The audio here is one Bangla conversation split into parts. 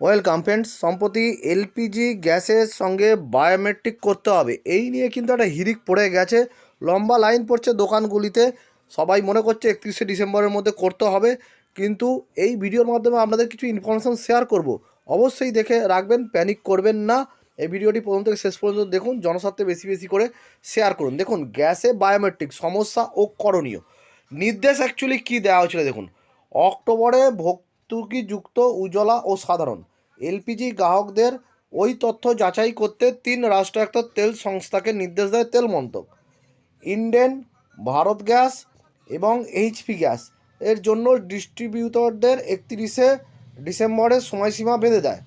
ওয়েলকাম ফ্রেন্ডস, সম্প্রতি এলপিজি গ্যাসের সঙ্গে বায়োমেট্রিক করতে হবে। এই নিয়ে কিন্তু একটা হিরিক পড়ে গেছে, লম্বা লাইন পড়ছে দোকানগুলিতে। সবাই মনে করছে একত্রিশে ডিসেম্বরের মধ্যে করতে হবে, কিন্তু এই ভিডিওর মাধ্যমে আপনাদের কিছু ইনফরমেশান শেয়ার করব। অবশ্যই দেখে রাখবেন প্যানিক করবেন না। এই ভিডিওটি প্রথম থেকে শেষ পর্যন্ত দেখুন, জনস্বার্থে বেশি বেশি করে শেয়ার করুন। দেখুন, গ্যাসে বায়োমেট্রিক, সমস্যা ও করণীয়। নির্দেশ অ্যাকচুয়ালি কী দেওয়া হয়েছিল দেখুন? অক্টোবরে ভর্তুকিযুক্ত উজ্জ্বলা ও সাধারণ। এলপিজি গ্রাহকদের ওই তথ্য যাচাই করতে তিন রাষ্ট্রায়ত্ত তেল সংস্থাকে নির্দেশ দেয় তেল মন্ত্রক। ইন্ডেন, ভারত গ্যাস এবং এইচপি গ্যাস। এর জন্য ডিস্ট্রিবিউটরদের একত্রিশে ডিসেম্বরের সময়সীমা বেঁধে দেয়।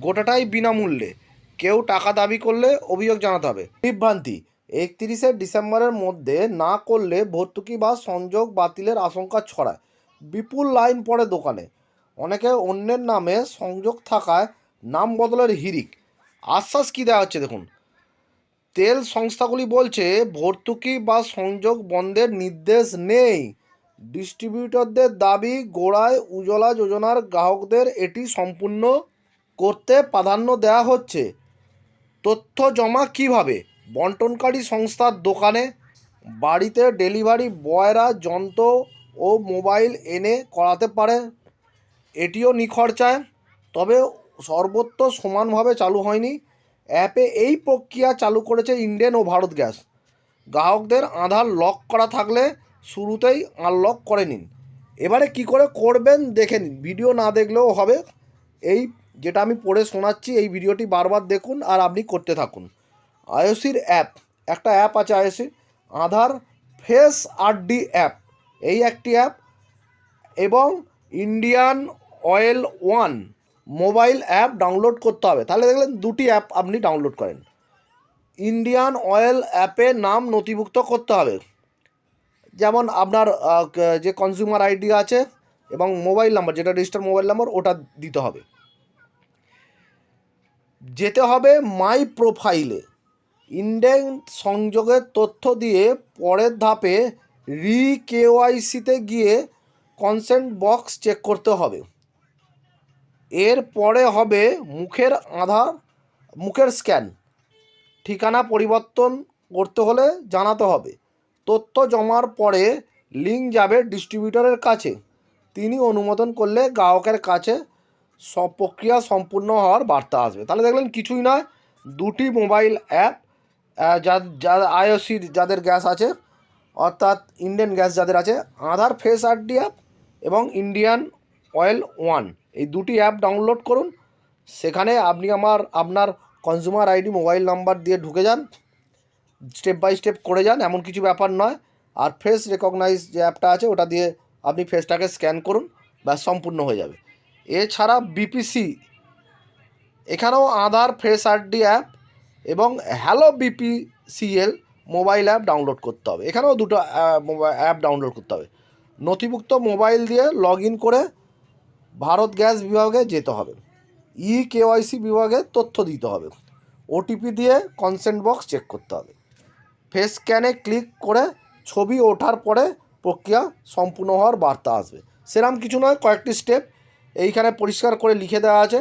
গোটাটাই বিনামূল্যে। কেউ টাকা দাবি করলে অভিযোগ জানাতে হবে। বিভ্রান্তি। একত্রিশে ডিসেম্বরের মধ্যে না করলে ভর্তুকি বা সংযোগ বাতিলের আশঙ্কা ছড়ায়। বিপুল লাইন পড়ে দোকানে। অনেকে অন্যের নামে সংযোগ থাকায় নাম বদলের হিরিক। আশ্বাস কী দেওয়া হচ্ছে দেখুন। তেল সংস্থাগুলি বলছে, ভর্তুকি বা সংযোগ বন্ধের নির্দেশ নেই। ডিস্ট্রিবিউটরদের দাবি, গোড়ায় উজ্জ্বলা যোজনার গ্রাহকদের এটি সম্পূর্ণ করতে প্রাধান্য দেওয়া হচ্ছে। তথ্য জমা কীভাবে? বন্টনকারী সংস্থার দোকানে বাড়িতে ডেলিভারি বয়রা যন্ত্র ও মোবাইল এনে করাতে পারে। এটিও নিখরচায় তবে সর্বত্র সমানভাবে চালু হয়নি। অ্যাপে এই প্রক্রিয়া চালু করেছে ইন্ডিয়ান ও ভারত গ্যাস। গ্রাহকদের আধার লক করা থাকলে শুরুতেই আনলক করে নিন। এবারে কি করে করবেন দেখে নিন। ভিডিও না দেখলেও হবে। এই যেটা আমি পড়ে শোনাচ্ছি, এই ভিডিওটি বারবার দেখুন আর আপনি করতে থাকুন। আইওসির অ্যাপ, একটা অ্যাপ আছে আইওসির, আধার ফেস আরডি অ্যাপ। এই একটি অ্যাপ এবং Indian oil one mobile app download করতে হবে। তাহলে দেখলেন দুটি অ্যাপ আপনি ডাউনলোড করেন। ইন্ডিয়ান অয়েল অ্যাপে নাম নথিভুক্ত করতে হবে। যেমন আপনার যে কনজিউমার আইডি আছে এবং মোবাইল নাম্বার, যেটা রেজিস্টার মোবাইল নাম্বার, ওটা দিতে হবে। যেতে হবে মাই প্রোফাইলে। ইন্ডেন সংযোগের তথ্য দিয়ে পরের ধাপে রি কেওয়াইসিতে গিয়ে কনসেন্ট বক্স চেক করতে হবে। এর পরে হবে মুখের আধার মুখের স্ক্যান ঠিকানা পরিবর্তন করতে হলে জানাতে হবে। তথ্য জমার পরে লিঙ্ক যাবে ডিস্ট্রিবিউটরের কাছে। তিনি অনুমোদন করলে গ্রাহকের কাছে সব প্রক্রিয়া সম্পূর্ণ হওয়ার বার্তা আসবে। তাহলে দেখলেন কিছুই নয়, দুটি মোবাইল অ্যাপ যা যা আইওসির যাদের গ্যাস আছে, অর্থাৎ ইন্ডিয়ান গ্যাস যাদের আছে আধার ফেস আরডি অ্যাপ এবং ইন্ডিয়ান অয়েল ওয়ান এই দুটি অ্যাপ ডাউনলোড করুন। সেখানে আপনি আমার, আপনার কনজিউমার আইডি মোবাইল নাম্বার দিয়ে ঢুকে যান। স্টেপ বাই স্টেপ করে যান, এমন কিছু ব্যাপার নয়। আর ফেস রেকগনাইজ যে অ্যাপটা আছে, ওটা দিয়ে আপনি ফেসটাকে স্ক্যান করুন, ব্যাস সম্পূর্ণ হয়ে যাবে। এছাড়া বিপিসি এখানেও আধার ফেস আরডি অ্যাপ এবং hello BPCL mobile app download করতে হবে। এখানেও দুটো অ্যাপ ডাউনলোড করতে হবে। নথিভুক্ত মোবাইল দিয়ে লগ করে ভারত গ্যাস বিভাগে যেতে হবে। ই কেওয়াইসি বিভাগে তথ্য দিতে হবে। ওটিপি দিয়ে কনসেন্ট বক্স চেক করতে হবে। ফেস স্ক্যানে ক্লিক করে ছবি ওঠার পরে প্রক্রিয়া সম্পূর্ণ হওয়ার বার্তা আসবে। সেরকম কিছু নয়, কয়েকটি স্টেপ এইখানে পরিষ্কার করে লিখে দেওয়া আছে।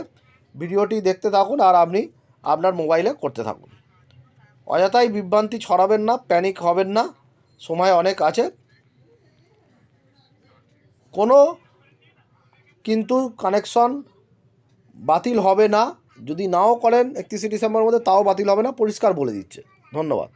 ভিডিওটি দেখতে থাকুন আর আপনি আপনার মোবাইলে করতে থাকুন। অযথাই বিভ্রান্তি ছড়াবেন না প্যানিক হবেন না। সময় অনেক আছে। কোনো কিন্তু কানেকশন বাতিল হবে না। যদি নাও করেন একত্রিশে ডিসেম্বরের মধ্যে, তাও বাতিল হবে না, পরিষ্কার বলে দিচ্ছে। ধন্যবাদ।